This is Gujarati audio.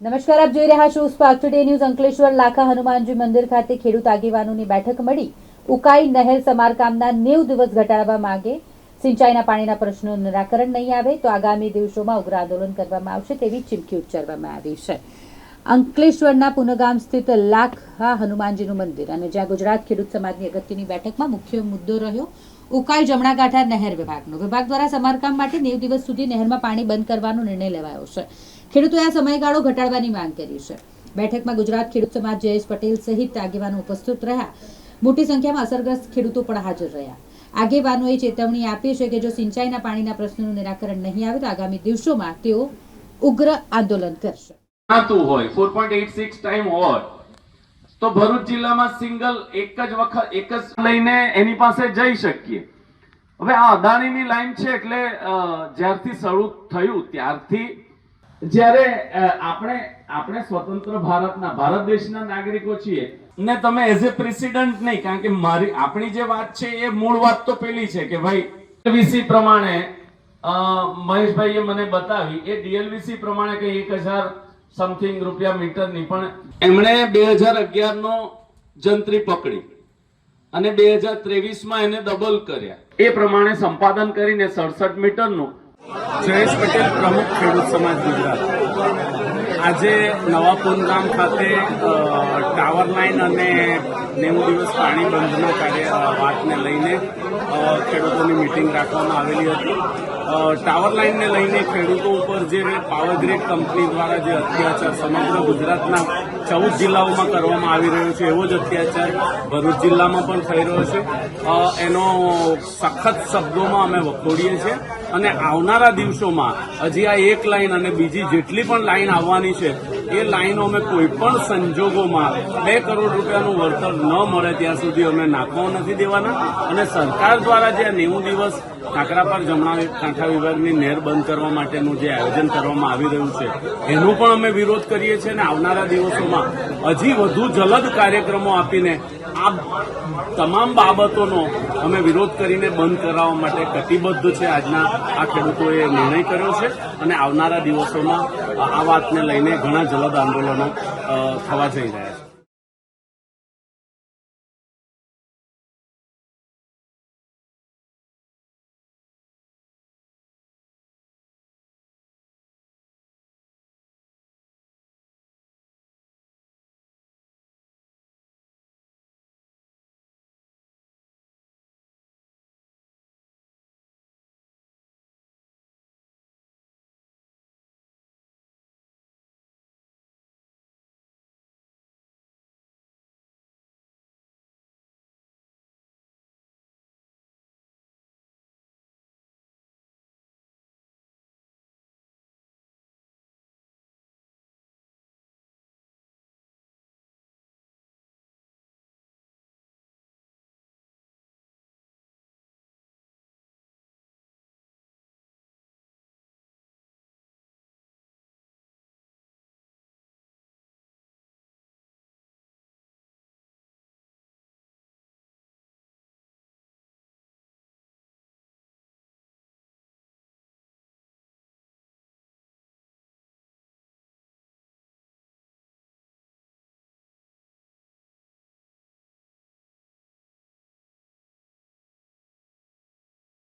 નમસ્કાર, આપ જોઈ રહ્યા છો spark today news Ankleshwar Lakha Hanumanji મંદિર ખાતે ખેડૂત આગેવાનોની બેઠક મળી. ઉકાઈ નહેર સમારકામના નેવ દિવસ ઘટાડવા માંગે. સિંચાઈના પાણીના પ્રશ્નો નિરાકરણ નહીં આવે તો આગામી દિવસોમાં ઉગ્ર આંદોલન કરવામાં આવશે તેવી ચીમકી ઉચ્ચારવામાં આવી છે. અંકલેશ્વરના પુનગામ સ્થિત લાખા હનુમાનજીનું મંદિર અને જ્યાં ગુજરાત ખેડૂત સમાજની અગત્યની બેઠકમાં મુખ્ય મુદ્દો રહ્યો ઉકાઈ જમણાકાંઠા નહેર વિભાગનો. વિભાગ દ્વારા સમારકામ માટે નેવ દિવસ સુધી નહેરમાં પાણી બંધ કરવાનો નિર્ણય લેવાયો છે. ખેડૂતોએ આ સમયગાળો ઘટાડવાની માંગ કરી છે. બેઠકમાં ગુજરાત ખેડૂત સમાજ જયેશ પટેલ સહિત આગેવાનો ઉપસ્થિત રહ્યા. મોટી સંખ્યામાં અસરગ્રસ્ત ખેડૂતો પણ હાજર રહ્યા. આગેવાનોએ ચેતવણી આપી છે કે જો સિંચાઈના પાણીના પ્રશ્નોનું નિરાકરણ નહીં આવે તો આગામી દિવસોમાં તેઓ ઉગ્ર આંદોલન કરશે. હોય. Four point eight six time હોય. તો ભરૂચ જિલ્લામાં સિંગલ એક જ વખત, એક જ લઈને એની પાસે જઈ શકીએ. હવે આ અદાણીની લાઈન છે એટલે જ્યારથી શરૂ થયું ત્યારથી જ્યારે આપણે આપણે સ્વતંત્ર ભારતના, ભારત દેશના નાગરિકો છીએ, ને તમે એઝ એ પ્રેસિડન્ટ નહીં, કારણ કે મારી, આપણી જે વાત છે એ મૂળ વાત તો પેલી છે કે ભાઈ, ડીએલવીસી પ્રમાણે મહેશભાઈએ મને બતાવી, એ ડીએલવીસી પ્રમાણે કઈ એક હજાર સમથિંગ રૂપિયા મીટરની પણ એમણે બે હજાર અગિયાર નો જંત્રી પકડી અને બે હજાર ત્રેવીસમાં એને ડબલ કર્યા. એ પ્રમાણે સંપાદન કરીને સડસઠ મીટરનું જયેશ પટેલ પ્રમુખ ખેડૂત સમાજ ગુજરાત. આજે નવાપુર ગામ ખાતે ટાવર લાઈન અને નેવું દિવસ પાણી બંધના કાર્ય વાતને લઈને ખેડૂતોની મિટિંગ રાખવામાં આવેલી હતી. ટાવર લાઇનને લઈને ખેડૂતો ઉપર જે પાવર ગ્રીડ કંપની દ્વારા જે અત્યાચાર સમગ્ર ગુજરાતના ચૌદ જિલ્લાઓમાં કરવામાં આવી રહ્યો છે એવો જ અત્યાચાર ભરૂચ જિલ્લામાં પણ થઈ રહ્યો છે. એનો સખત શબ્દોમાં અમે વખોડીએ છીએ અને આવનારા દિવસોમાં હજી આ એક લાઈન અને બીજી જેટલી પણ લાઈન આવવાની છે એ લાઈનો અમે કોઈ પણ સંજોગોમાં બે કરોડ રૂપિયાનું વળતર ન મળે ત્યાં સુધી અમે નાખવા નથી દેવાના. અને સરકાર દ્વારા જે નેવું દિવસ કાંકરાપાર જમણા કાંઠા વિભાગની નહેર બંધ કરવા માટેનું જે આયોજન કરવામાં આવી રહ્યું છે, એનો પણ અમે વિરોધ કરીએ છીએ અને આવનારા દિવસોમાં હજી વધુ જલદ કાર્યક્રમો આપીને આ તમામ બાબતોનો અમે વિરોધ કરીને બંધ કરાવવા માટે કટિબદ્ધ છે. આજના આ ખેડૂતોએ નિર્ણય કર્યો છે અને આવનારા દિવસોમાં આ વાતને લઈને ઘણા જલદ આંદોલનો થવા જઈ રહ્યા છે.